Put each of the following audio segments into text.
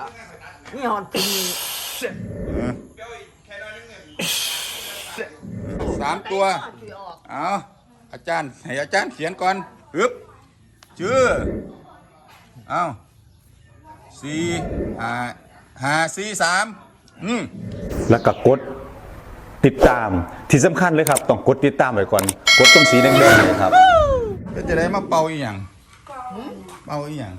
ล่ะนี่หอนตีนเออสามตัวสิออกเอาอาจารย์ ให้อาจารย์เขียนก่อนฮึบชื่อเอาสี่ห้าห้าสี่สามอืมแล้วก็กดติดตามที่สำคัญเลยครับ ต้องกดติดตามไว้ก่อน กดตรงสีแดงๆเลยครับก็จะได้มาเป่าอีหยังเป่าอีหยัง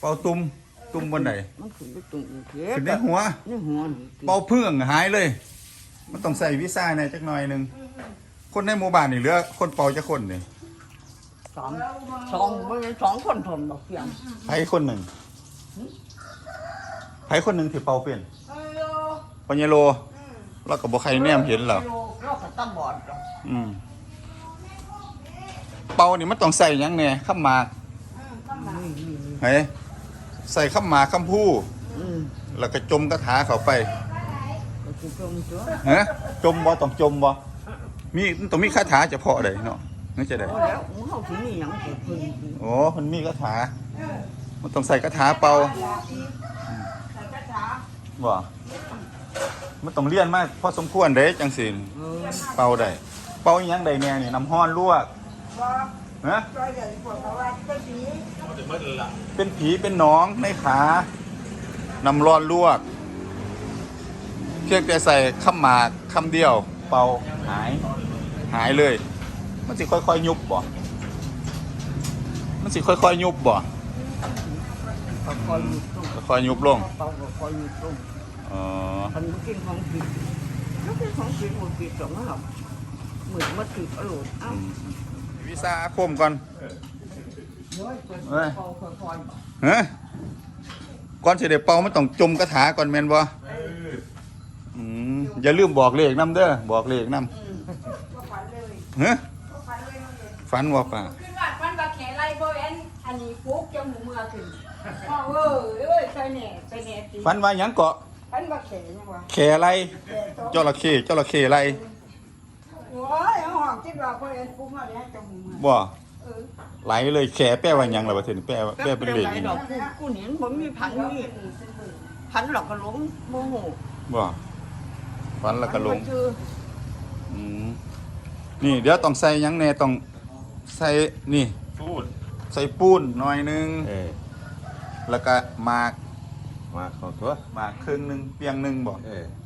เป่าตุ่มตุ่มบนไหนมันขึ้นไปตรงนี้เพียขึ้นในหัวนี่หัวนี่เป่าเพื่องหายเลย มันต้องใส่วีซ่าในอยจักหน่อยหนึ่งคนในหมู่บ้านนี่เหลือคนเป่าจะคนนี่สองสองมันเป็นสองคนทนดอกเพียงไผคนหนึ่งไผคนหนึ่งที่เป่าเป็นปัญญโลเราก็บอกใครแนมเห็นหรอกเราก็ตาบอดดอกอืมเป่านี่มันต้องใส่หยังเนี่ยข้ามหมากเฮ้ย ใส่ข้ามหมากข้ามผู้อืมแล้วก็จมกระถาเข้าไปก็คือตรงตัวฮะจมบ่ต้องจมบ่มีต้องมีคาถาเฉพาะเลยเนาะนี่จะได้เอาแล้วมึงเขาถึงนี่หยังสิพึ่งโอ้มันมีคาถา มันต้องใส่คาถาเป่าบ่มันต้องเรียนมากพอสมควรเด้จังสิเออเป่าได้เป่าอีหยังได้แน่นี่น้ำห้อนลวก ฮะเป็นผีเป็นหนองในขาน้ำร้อนลวก เพียงแต่ใส่ข้ามหมากคำเดียว เป่าหาย หายเลย มันสิค่อยๆยุบบ่มันสิค่อยๆยุบบ่ก็คอยอยู่ตรงค่อยๆยุบลงเป่าก็คอยอยู่ตรงอ๋อมันบ่กินของผิดแล้วกินของผิดหมดผิดสองหรอกเหมือนมาถืออร่อยเอ้าวี ซ่าอาคมก่อนเฮ้ยเปิดเอ้ยเป่าค่อยฮะก่อนสิได้เป่ามันต้องจมกระถาก่อนแม่นบ่อืมอย่าลืมบอกเลขนํเด้อบอกเลขนํฮะฝันว่าป่าขึ้นวัดมันบักแขไรบ่แอนอันนี้ปุ๊กจมูกเมื่อขึ้นอ้าวเอ้ยเอ้ยใส่แหน่ใส่แหน่ติฝันว่าหยังเกาะมันบักแขยังวะแขอะไรจระเข้จระเข้อะไรโอ้ย เอาห้องคิดว่าบ่แอนปุ๊กมาแล้วจมูกเมื่อบ่เออไหลเลยแขแปลว่าหยังล่ะบ่เทื่อนี่แปลว่าๆแปลเป็นเลขไหนี่ดอกกูกูเห็นผมมีพันนี่พันหลอกกระหลงโมโหบ่ฝันแล้วก็ลงมันชื่ออืมนี่เดี๋ยวต้องใส่หยังแน่ต้องใส่นี่ พูดใส่ปูนหน่อยหนึงเออแล้วก็หมากมาเข้าตัวหมากครึ่งหนึงเปียงหนึงบ่เอออืม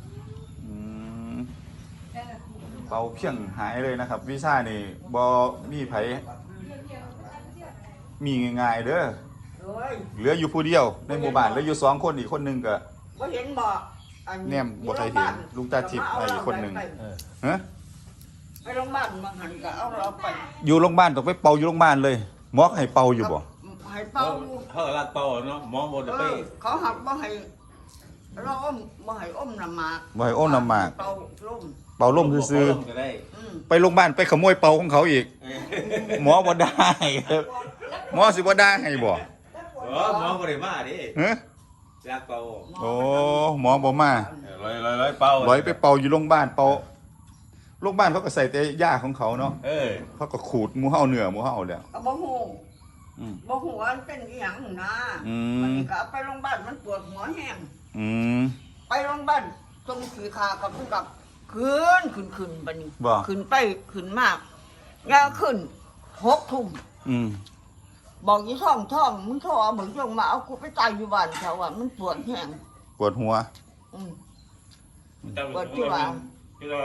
เป่าเพียงหายเลยนะครับวีซ่านี่บ่มีไผมีง่ายๆเด้อเอ้ยเหลืออยู่ผู้เดียว ในหมู่บ้านเหลืออยู่สองคนอีกคนหนึงก็บ่เห็นบ่อัแนมบ่เคยเห็นลุงตาทิพย์ไปอีกคนหนึ่งฮะไปโรงพยาบาลมาหันก็เอาเราไปอยู่โรงพยาบาลต้องไปเป่าอยู่โรงพยาบาลเลยหมอให้เป่าอยู่บ่ให้เป่าเขาลักเป่าเนาะหมองบนเอไป อเขาหักบ่ให้เราอมบ่ให้อมน้ำหมากบ่ให้อ้อมน้ำหมาก เป่าลม เป่าล่มซื่อก็ได้อืมๆไปโรงพยาบาลไปขโมยเป่าของเขาอีกหมอบ่ได้หมอสิบ่ได้ให้บ่เออหมองบริมาดิฮะลักเป่าโอ้หมอบ่มาลอยลอยลอยเป่าร้อยไปเป่าอยู่โรงพยาบาลเป่าโรงพยาบาลเขาก็ใส่แต่ยาของเขาเนาะเออเขาก็ขูดหมูเห่าเนื้อหมูเห่าแล้วก็บ่ฮู้อืม บ่ฮู้ว่ามันเป็นอีหยังนะอืมวันนี้ก็เอาไปโรงพยาบาลมันปวดหัวแห้งอืมไปโรงพยาบาลตรงสีขากับผู้กับ ขึ้นขึ้นขึ้นบัดนี้บ่ ขึ้นไปขึ้นมากยาวขึ้นหกทุ่มอืมบอกยี่ท่องท่องมึงโทรเอามึงจงมาเอากูไปตายอยู่บ้านเขาว่ามันปวดแห้งปวดหัว อืมที่ว่าที่ว่า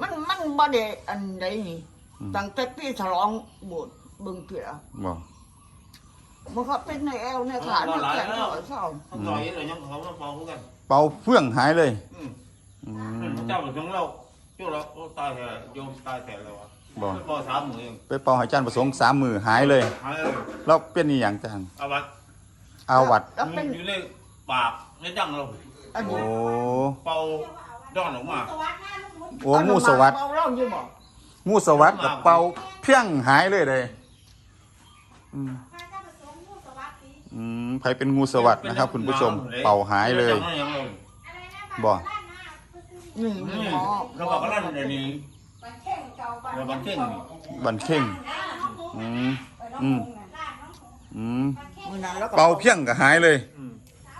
มันมันบ่ได้อันใดนี่ตั้งแต่ปีฉลองโบสถ์เบิ่งเถื่อบ่มันก็เป็นในแอวในขาในแขนเท่าเศร้าเขาต่อยเลยยังเขาต้องเป่ากันเป่าเฟื่องหายเลยอืม อืมเจ้าเป็นของเราช่วเราตายแถโยมตายแถแล้วอะบ่เป่าสามมือเองไปเป่าให้อาจารย์ประสงค์สามมือหายเลยหายเลยแล้วเป็นอีหยังจังเอาวัดอาวัด แล้วเป็นอยู่ในปากในดังเราอันโอ้นี้เป่าย้อนออกมาโอ้งูสวัสดเอาเล่าอยู่บ่งูสวัสดกับเป่าเพียงหายเลยเลยอืมอืมใครเป็นงูสวัสดนะครับ คุณผู้ชม เป่าหายเลย บ่ นี่นี่หมอเราบอกว่านั่นเดี๋ยวนี้บักแข้งเก่าบักเราบังเข่งนี่บันเข่งอืมอืมอืมมื้อนั้นแล้วก็เป่าเพียงก็หายเลย อืม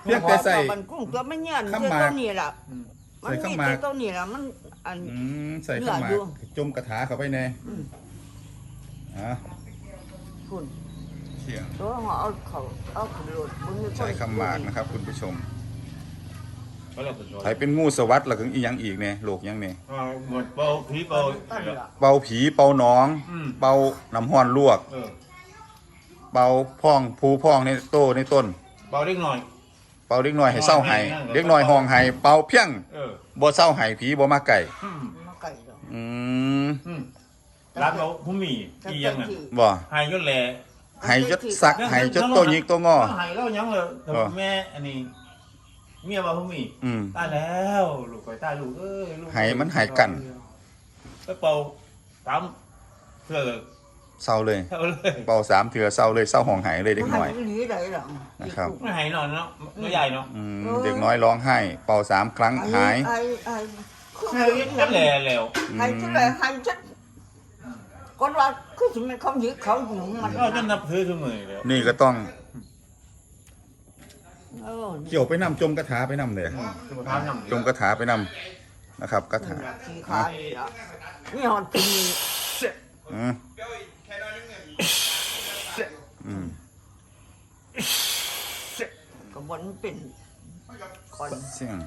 เพียงแต่ใส่ มันกุ้งตัวไม่เงี้ยนข้ามเจ้าหมาก ตัวนี้ล่ะอืม มันใส่ข้ามมีหมากแต่ตัวนี้ล่ะมันอัน อืมใส่ข้าวหมากเหลืออยู่ จมกระถาเข้าไปแน่อืมอะคุณเที่ยงตัวเขาเอาเขาเอาขึ้นรถบ่มีคนใช้คำหมากนะครับคุณผู้ชม เขาเราเป็นตัวใครเป็นงูสวัสด์แล้วก็อีหยังอีกเนี่ยโลกหยังเนี่ยอ่าหมดเป่าผีเป่าตั้นล่ะเป่าผีเป่าหนอง อืม เป่าน้ำห้อนลวก เออเป่าพองผูพองในโตในต้น เป่าเล็กหน่อย เป่าเด็กน้อยให้เศร้าไห้นั่งๆเด็กน้อยห้องไห้เป่าเพียงเออบ่เศร้าไห้ผีบ่มาไก่ อืมมาไก่ดอกอืมอืมร้านเราผู้มีอียังอะบ่หายยศแหล่ไห้จดสักไห้จดโตยิกโตงอ หายแล้วยังเลยแต่อ๋อแม่อันนี้ เมียว่าผู้มีอืม ตายแล้วลูกไปตายลูกเอ้ยลูกหายมันหายกัน ไปเป่าตามเพื่อเศร้าเลย เท่าเลยเป่าสามเถื่อเศร้าเลยเศร้าห้องไห้เลยเด็กน้อยมันหลีได้หรอนะครับ ไม่หายนอนเนาะไม่ใหญ่เนาะอืมเด็กน้อยร้องไห้ เป่าสามครั้งหาย ไอ้ไอ้หายก็แหล่แล้วไอ้ที่ไหนไอ้จัดก่อนว่าคือสิมันเขาหยิกเขาหยุงมัน ก็จะนับถือทุกมือแล้วนี่ก็ต้อง เออเกี่ยวไปนำจมกระถาไปนำเลยสุภาพนำจมกระถาไปนำนะครับกระถาสีขานี่หอนปีอืมอืมกระบวนเป็นคนเสียง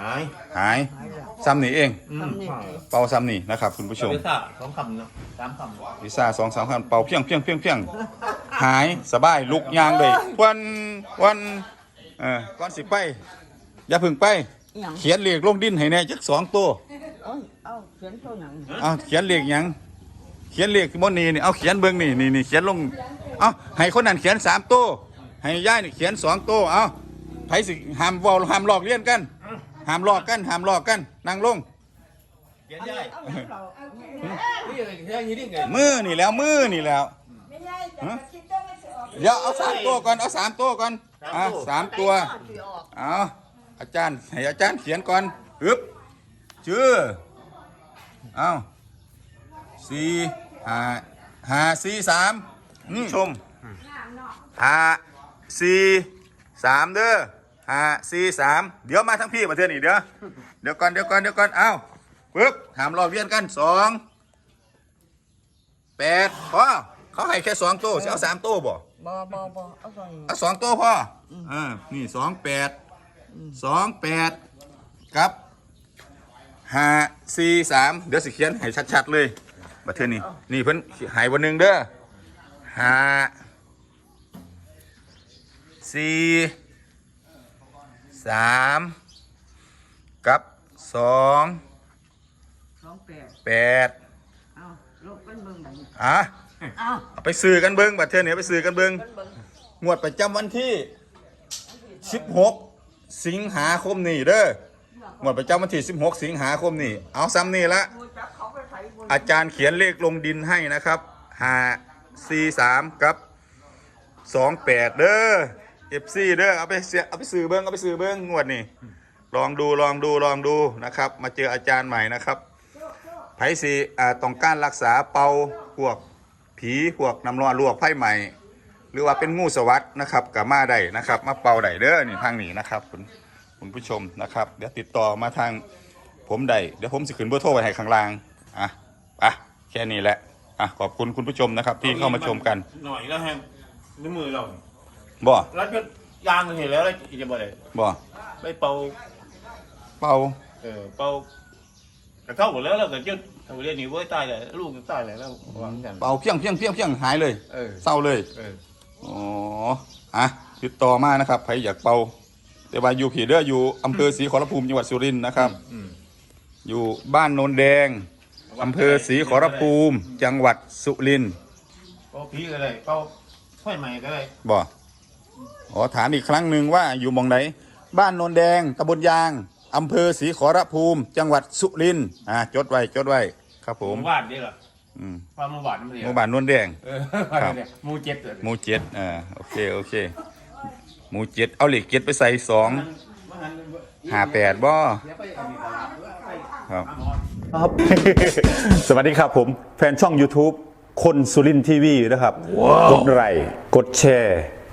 หายหายหายแล้วซ้ำนี่เองอืมทำนี่เป่าซ้ำนี่นะครับคุณผู้ชมไปซ่าสองคำเนาะสามคำพิซซ่าสองสามคันเป่าเพียงเพียงเพียงเพียงหายสบายลุกยางเลยวันวันเออก่อนสิไป อย่าพึ่งไปอหย่างเขียนเลขลงดินให้แน่จักสองตัวเอ้ยเอาเขียนตัวหนังเอาเขียนเลขหยังเขียนเลขบนนี้นี่เอาเขียนเบิ้งนี่นี่นี่เขียนลงเอาให้คนนั้นเขียนสามตัวให้ย่ายนี่เขียนสองตัวเอาไผสิห้ามเวอลห้ามหลอกเลียนกัน ห้ามหลอกกันห้ามหลอกกันนั่งลงเขียนได้เอาอย่างเรานี่อะไรเขียนอย่างนี้ได้ไงมือนี่แล้วมือนี่แล้วไม่ใช่แต่กระคิดต้องไม่สิออกเดี๋ยวเอาสามตัวก่อนเอาสามตัวก่อนอะสามตัวที่ออกเอาอาจารย์ให้อาจารย์เขียนก่อนฮึบชื่อเอาสี่ห้าห้าสี่สามอืมชมห้าสี่สามเด้อ ห้าสี่สามเดี๋ยวมาทั้งพี่มาเทือนอีกเดี๋ยวเดี๋ยวก่อนเดี๋ยวก่อนเดี๋ยวก่อนเอาปึ๊บถามรอบเวียนกันสองแปดพอเขาให้แค่สองตัวจะเอาสามตัวบ่บ่บ่บ่เอาตัวนี้เอาสองตัวพ่อออ่านี่สองแปดสองแปดกับห้าสี่สามเดี๋ยวสิเขียนให้ชัดๆเลยบัดเทือนี้นี่เพิ่นใหายวันหนึ่งเด้อห้าสี่ สามกับสองสองแปดแปดเอาลบกันเบิ่งแบบนี้อะเอาเอาไปซื้อกันเบิ้งบัดเทือนี้เอาไปซื้อกันเบิ้งกันเบิ่งงวดประจำวันที่ 16 สิงหาคมนี่เด้องวดประจำวันที่ 16 สิงหาคมนี่เอาซ้ำนี่ละดูจับเขาไปไถบนอาจารย์เขียนเลขลงดินให้นะครับ5 4 3กับ28เด้อ FC เด้อเอาไปเสียเอาไปซื้อเบิ้งเอาไปซื้อเบิ้งงวดนี่ลองดูลองดูลองดูนะครับ มาเจออาจารย์ใหม่นะครับไผสีอ่าต้องการรักษาเป่าพวกผีพวกน้ำร้อนลวกไผ่ใหม่ หรือว่าเป็นงูสวัสดนะครับกับมาได้นะครับ มาเป่าได้เด้อนี่ทางนี้นะครับคุณคุณผู้ชมนะครับเดี๋ยวติดต่อมาทางผมได้เดี๋ยวผมสิขึ้นเบอร์โทรไว้ให้ข้างล่างอะอะแค่นี้แหละอะขอบคุณคุณผู้ชมนะครับที่เข้ามาชมกัน หน่อยแล้วแฮงในมือเรา บ่รัดก็ยางเห็นแล้วแล้วจะบ่ได้บ่ไปเป่าเป่าเออเป่ากระเท่าหมดแล้วแล้วก็จุดเอาเรียนนี่เว้ยตายเลยลูกตายเลยแล้ววางกันเป่าเพียงเพียงเพียงเพียงหายเลยเออเศร้าเลยเอออ๋ออะติดต่อมานะครับใครอยากเป่าแต่ว่าอยู่ผีเด้ออยู่อำเภอศรีขอรภูมิจังหวัดสุรินทร์นะครับอืมอยู่บ้านโนนแดงอำเภอศรีขอรภูมิ จังหวัดสุรินทร์เป่าผีก็ได้เป่าไฟใหม่ก็ได้บ่ อ๋อถามอีกครั้งหนึ่งว่าอยู่หมองไหน บ้านโนนแดงตำบลยางอำเภอศรีขอรภูมิ จังหวัดสุรินทร์อ่าจดไว้จดไว้ครับผมวาดนี่เหรออืมความมาหวานมันเดีหมู่บ้านโนนแดง เออครับ หมูเจ็ดเลยหมู่เจ็ดอ่าโอเคโอเคหมู่เจ็ดเอาเหล็กเจ็ดไปใส่สองมันมันห้าแปดบ่เดี๋ยวไปอันนี้ตลาดเพื่อไปครับหาหมอครับ สวัสดีครับผม แฟนช่อง YouTube คนสุรินทีวีนะครับ กดไลค์กดแชร์